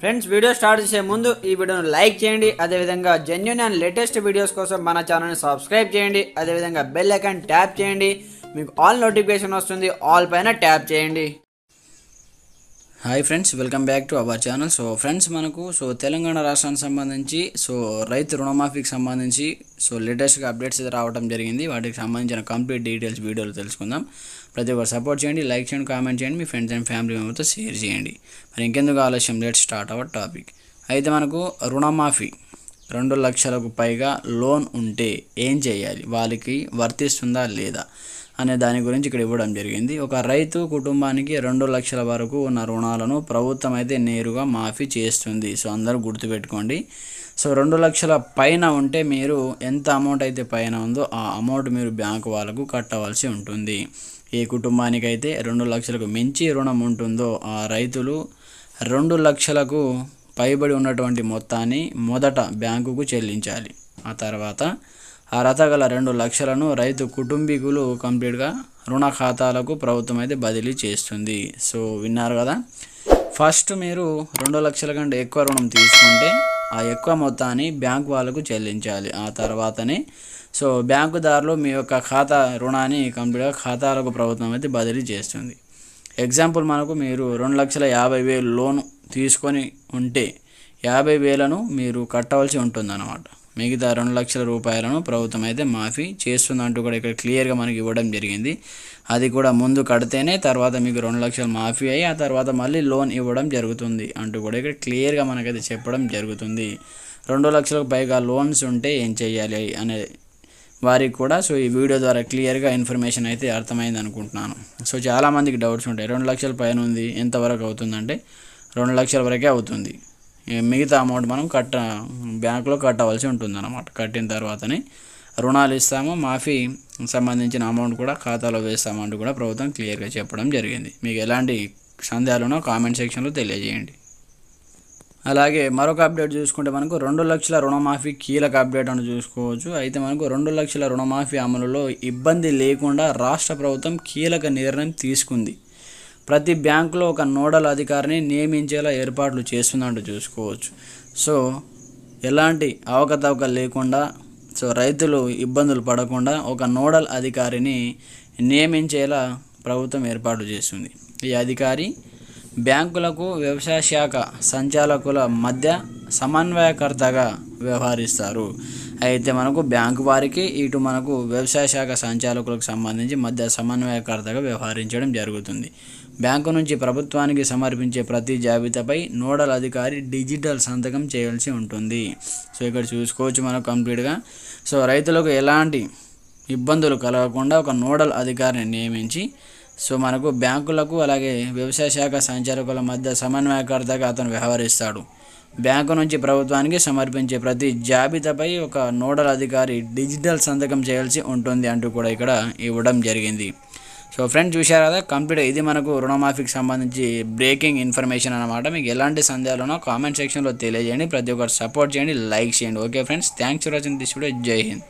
Friends video start చేసే ముందు ఈ వీడియోను లైక్ చేయండి. అదేవిధంగా జెన్యున్ అండ్ లేటెస్ట్ వీడియోస్ కోసం మన ఛానల్ని సబ్స్క్రైబ్ చేయండి. అదేవిధంగా బెల్ ఐకాన్ ట్యాప్ చేయండి. మీకు ఆల్ నోటిఫికేషన్ వస్తుంది. ఆల్ పైన ట్యాప్ చేయండి. Hi friends welcome back to our channel so friends మనకు సో తెలంగాణ రాష్ట్రానికి సంబంధించి సో రైతు రుణమాఫీకి సంబంధించి సో లేటెస్ట్గా అప్డేట్స్ రావడం జరిగింది. వాటికి సంబంధించిన కంప్లీట్ డీటెయిల్స్ వీడియోలు తెలుసుకుందాం. ప్రతి ఒక్కరు సపోర్ట్ చేయండి లైక్ చేయండి కామెంట్ చేయండి మీ ఫ్రెండ్స్ అండ్ ఫ్యామిలీ మెంబర్తో షేర్ చేయండి. మరి ఇంకెందుకు ఆలస్యం? లెట్ స్టార్ట్ అవర్ టాపిక్ అయితే మనకు రుణమాఫీ రెండు లక్షలకు పైగా లోన్ ఉంటే ఏం చేయాలి? వాళ్ళకి వర్తిస్తుందా లేదా? అనే దాని గురించి ఇక్కడ ఇవ్వడం జరిగింది. ఒక రైతు కుటుంబానికి రెండు లక్షల వరకు ఉన్న రుణాలను ప్రభుత్వం అయితే నేరుగా మాఫీ చేస్తుంది. సో అందరూ గుర్తుపెట్టుకోండి. సో రెండు లక్షల పైన ఉంటే మీరు ఎంత అమౌంట్ అయితే పైన ఉందో ఆ అమౌంట్ మీరు బ్యాంకు వాళ్ళకు కట్టవలసి ఉంటుంది. ఏ కుటుంబానికైతే రెండు లక్షలకు మించి రుణం ఉంటుందో ఆ రైతులు రెండు లక్షలకు పైబడి ఉన్నటువంటి మొత్తాన్ని మొదట బ్యాంకుకు చెల్లించాలి. ఆ తర్వాత అర్హత గల రెండు లక్షలను రైతు కుటుంబీకులు కంప్లీట్గా రుణ ఖాతాలకు ప్రభుత్వం అయితే బదిలీ చేస్తుంది. సో విన్నారు కదా? ఫస్ట్ మీరు రెండు లక్షల కంటే ఎక్కువ రుణం తీసుకుంటే ఆ ఎక్కువ మొత్తాన్ని బ్యాంక్ వాళ్ళకు చెల్లించాలి. ఆ తర్వాతనే సో బ్యాంకుదారులు మీ యొక్క ఖాతా రుణాన్ని కంప్లీట్గా ఖాతాలకు ప్రభుత్వం అయితే బదిలీ చేస్తుంది. ఎగ్జాంపుల్ మనకు మీరు రెండు లక్షల యాభై వేలు లోన్ తీసుకొని ఉంటే యాభై వేలను మీరు కట్టవలసి ఉంటుందన్నమాట. మిగతా రెండు లక్షల రూపాయలను ప్రభుత్వం అయితే మాఫీ చేస్తుందంటూ కూడా ఇక్కడ క్లియర్గా మనకి ఇవ్వడం జరిగింది. అది కూడా ముందు కడితేనే తర్వాత మీకు రెండు లక్షలు మాఫీ అయ్యి ఆ తర్వాత మళ్ళీ లోన్ ఇవ్వడం జరుగుతుంది అంటూ కూడా ఇక్కడ క్లియర్గా మనకైతే చెప్పడం జరుగుతుంది. రెండు లక్షలకు పైగా లోన్స్ ఉంటే ఏం చేయాలి అనే వారికి కూడా సో ఈ వీడియో ద్వారా క్లియర్గా ఇన్ఫర్మేషన్ అయితే అర్థమైంది అనుకుంటున్నాను. సో చాలామందికి డౌట్స్ ఉంటాయి. రెండు లక్షల పైన ఉంది ఎంతవరకు అవుతుందంటే రెండు లక్షల వరకే అవుతుంది. మిగతా అమౌంట్ మనం కట్ట బ్యాంకులో కట్టవలసి ఉంటుంది అనమాట కట్టిన తర్వాతనే రుణాలు ఇస్తాము. మాఫీ సంబంధించిన అమౌంట్ కూడా ఖాతాలో వేస్తామంటూ కూడా ప్రభుత్వం క్లియర్గా చెప్పడం జరిగింది. మీకు ఎలాంటి సందేహాలునో కామెంట్ సెక్షన్లో తెలియజేయండి. అలాగే మరొక అప్డేట్ చూసుకుంటే మనకు రెండు లక్షల రుణమాఫీ కీలక అప్డేట్ అని చూసుకోవచ్చు. అయితే మనకు రెండు లక్షల రుణమాఫీ అమలులో ఇబ్బంది లేకుండా రాష్ట్ర ప్రభుత్వం కీలక నిర్ణయం తీసుకుంది. ప్రతి బ్యాంకులో ఒక నోడల్ అధికారిని నియమించేలా ఏర్పాట్లు చేస్తుందంటూ చూసుకోవచ్చు. సో ఎలాంటి అవకతవక లేకుండా సో రైతులు ఇబ్బందులు పడకుండా ఒక నోడల్ అధికారిని నియమించేలా ప్రభుత్వం ఏర్పాటు చేస్తుంది. ఈ అధికారి బ్యాంకులకు వ్యవసాయ శాఖ సంచాలకుల మధ్య సమన్వయకర్తగా వ్యవహరిస్తారు. అయితే మనకు బ్యాంకు వారికి ఇటు మనకు వ్యవసాయ శాఖ సంచాలకులకు సంబంధించి మధ్య సమన్వయకర్తగా వ్యవహరించడం జరుగుతుంది. బ్యాంకు నుంచి ప్రభుత్వానికి సమర్పించే ప్రతి జాబితాపై నోడల్ అధికారి డిజిటల్ సంతకం చేయాల్సి ఉంటుంది. సో ఇక్కడ చూసుకోవచ్చు మనం కంప్లీట్గా. సో రైతులకు ఎలాంటి ఇబ్బందులు కలగకుండా ఒక నోడల్ అధికారిని నియమించి సో మనకు బ్యాంకులకు అలాగే వ్యవసాయ శాఖ సంచాలకుల మధ్య సమన్వయకర్తగా అతను వ్యవహరిస్తాడు. బ్యాంకు నుంచి ప్రభుత్వానికి సమర్పించే ప్రతి జాబితాపై ఒక నోడల్ అధికారి డిజిటల్ సంతకం చేయాల్సి ఉంటుంది అంటూ కూడా ఇక్కడ ఇవ్వడం జరిగింది. సో ఫ్రెండ్స్ చూశారు కదా కంప్లీట్ ఇది మనకు రుణమాఫీకి సంబంధించి బ్రేకింగ్ ఇన్ఫర్మేషన్ అనమాట మీకు ఎలాంటి సందేహాలున్నా కామెంట్ సెక్షన్లో తెలియజేయండి. ప్రతి ఒక్కరు సపోర్ట్ చేయండి లైక్ చేయండి. Okay friends thanks for watching this video. Jai Hind.